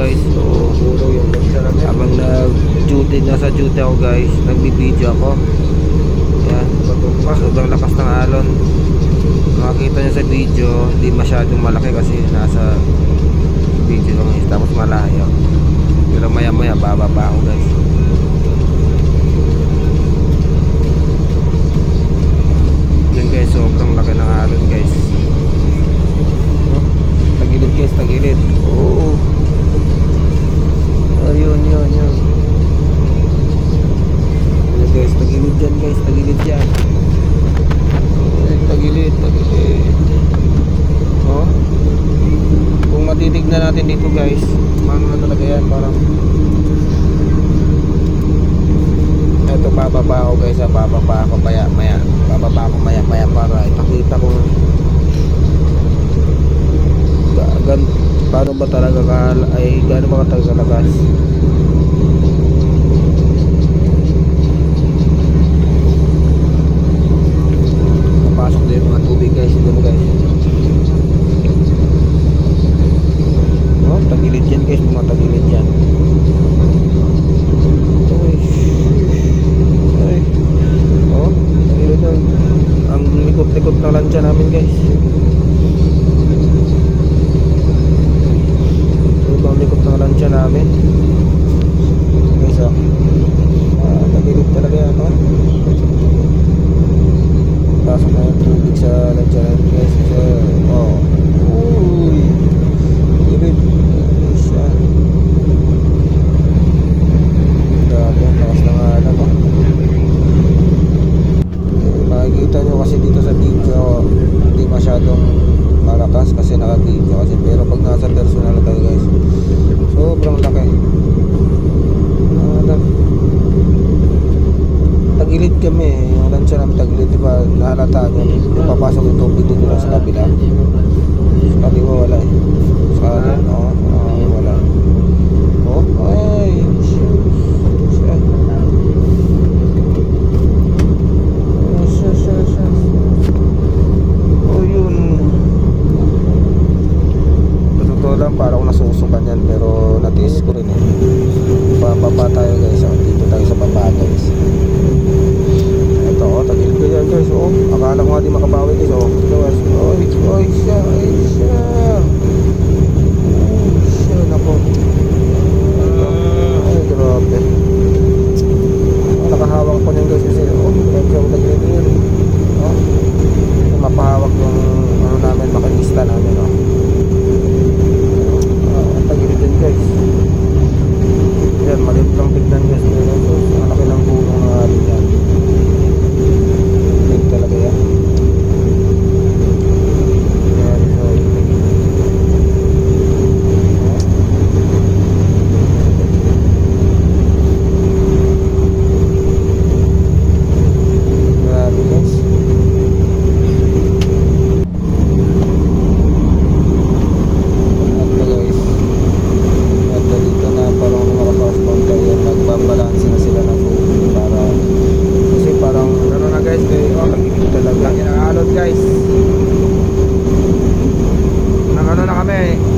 guys. So, habang nag-duty, nasa duty ako guys, nagbibideo ako. Yan. Sobrang lakas ng alon. Makikita nyo sa video, hindi masyadong malaki kasi nasa video lang. Tapos malayo. Pero maya maya bababa ako guys. Yan guys, sobrang laki ng alon guys. No? Tagilid guys, tagilid. Oo. Ayun, yun, yun. Ayun guys, tagilid dyan guys, tagilid dyan. Ayun, Tagilid, tagilid. Oh. Matitignan natin dito guys, paano na talaga yan, parang Ito bababa ako guys, ah, bababa ako maya maya. Bababa ako maya maya para ipakita ko. Ga- gan paano ba talaga ka ay gaano ba katagal kalagas papasok din yung mga tubig guys. Doon guys oh tagilid yan guys mga tagilid yan Uy. Ay. oh tagilid yan ang likot-likot ng lansya namin guys Ibang likot ng lansya namin. Guys, oh. Ah, tagilid talaga yan, no? Pasok na yung tubig sa lansya namin, guys. Kasi, oh. Uy. Tagilid. Guys, yan. Grabe, ang lakas ng alam, oh. Eh, Makikita nyo kasi dito sa video, hindi masyadong malakas kasi naka-video kasi. Pero pag nasa personal tayo guys sobrang laki. Alam. tagilid kami yung lansya namin tagilid diba nahalata nyo yung papasok yung tubig dito lang sa kabila. Sa kaliwa wala eh. Sa kanan oo oh, wala. Oh ay shit shit Oh, shit, shit, shit. Oh, yun. Sa totoo lang, para nasusukan yan, pero right.